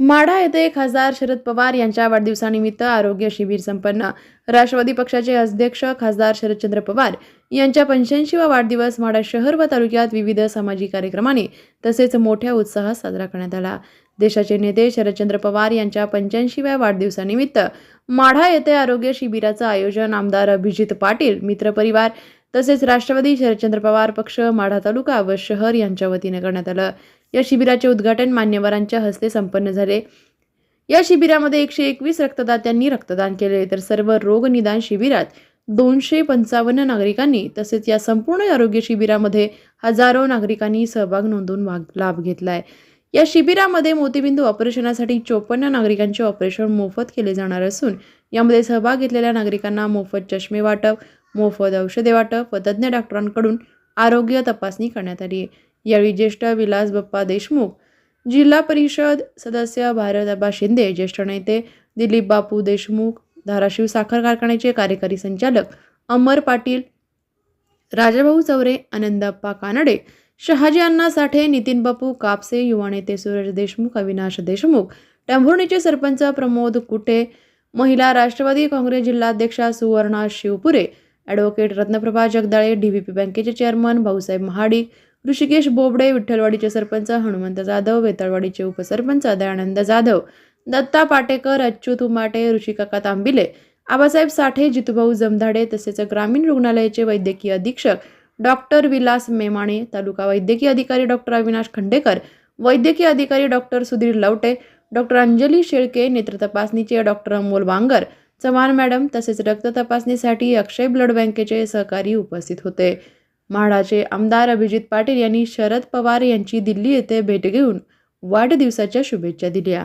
माढा येथे खासदार शरद पवार यांच्या वाढदिवसानिमित्त आरोग्य शिबिर संपन्न. राष्ट्रवादी पक्षाचे अध्यक्ष खासदार शरदचंद्र पवार यांच्या पंच्याऐंशीवा वाढदिवस माढा शहर व तालुक्यात विविध सामाजिक कार्यक्रमाने तसेच मोठ्या उत्साहात साजरा करण्यात आला. देशाचे नेते शरदचंद्र पवार यांच्या पंच्याऐंशीव्या वाढदिवसानिमित्त माढा येथे आरोग्य शिबिराचं आयोजन आमदार अभिजित पाटील मित्रपरिवार तसेच राष्ट्रवादी शरदचंद्र पवार पक्ष माढा तालुका व शहर यांच्या वतीने करण्यात आलं. या शिबिराचे उद्घाटन मान्यवरांच्या हस्ते संपन्न झाले. या शिबिरामध्ये एकशे एकवीस रक्तदात्यांनी रक्तदान केले. तर सर्व रोगनिदान शिबिरात दोनशे पंचावन्न नागरिकांनी तसेच या संपूर्ण आरोग्य शिबिरामध्ये हजारो नागरिकांनी सहभाग नोंदवून लाभ घेतलाय. या शिबिरामध्ये मोतीबिंदू ऑपरेशनासाठी चोपन्न नागरिकांचे ऑपरेशन मोफत केले जाणार असून यामध्ये सहभाग घेतलेल्या नागरिकांना मोफत चष्मे वाटप मोफत औषधे वाटप व तज्ज्ञ डॉक्टरांकडून आरोग्य तपासणी करण्यात आली यावेळी ज्येष्ठ विलास बप्पा देशमुख जिल्हा परिषद सदस्य भारतबा शिंदे ज्येष्ठ नेते दिलीप बापू देशमुख धाराशिव साखर कारखान्याचे कार्यकारी संचालक अमर पाटील राजाभाऊ चौरे आनंदप्पा कानडे शहाजी अण्णा साठे नितीन बापू कापसे युवा नेते सूरज देशमुख अविनाश देशमुख टेंभुर्णीचे सरपंच प्रमोद कुटे महिला Rashtrawadi Congress जिल्हाध्यक्षा Suvarna Shivpure advocate Ratnaprabha Jagdale D V P बँकेचे चेअरमन भाऊसाहेब महाडिक ऋषिकेश बोबडे विठ्ठलवाडीचे सरपंच हनुमंत जाधव वेताळवाडीचे उपसरपंच दयानंद जाधव दत्ता पाटेकर अच्युत उमाटे ऋषिकाका तांबिले आबासाहेब साठे जितूभाऊ जमधाडे तसेच ग्रामीण रुग्णालयाचे वैद्यकीय अधीक्षक डॉक्टर विलास मेमाणे तालुका वैद्यकीय अधिकारी डॉक्टर अविनाश खंडेकर वैद्यकीय अधिकारी डॉक्टर सुधीर लवटे डॉक्टर अंजली शेळके नेत्र तपासणीचे डॉक्टर अमोल वांगर चव्हाण मॅडम तसेच रक्त तपासणीसाठी अक्षय ब्लड बँकेचे सहकारी उपस्थित होते. म्हाडाचे आमदार अभिजित पाटील यांनी शरद पवार यांची दिल्ली येथे भेट घेऊन वाढदिवसाच्या शुभेच्छा दिल्या.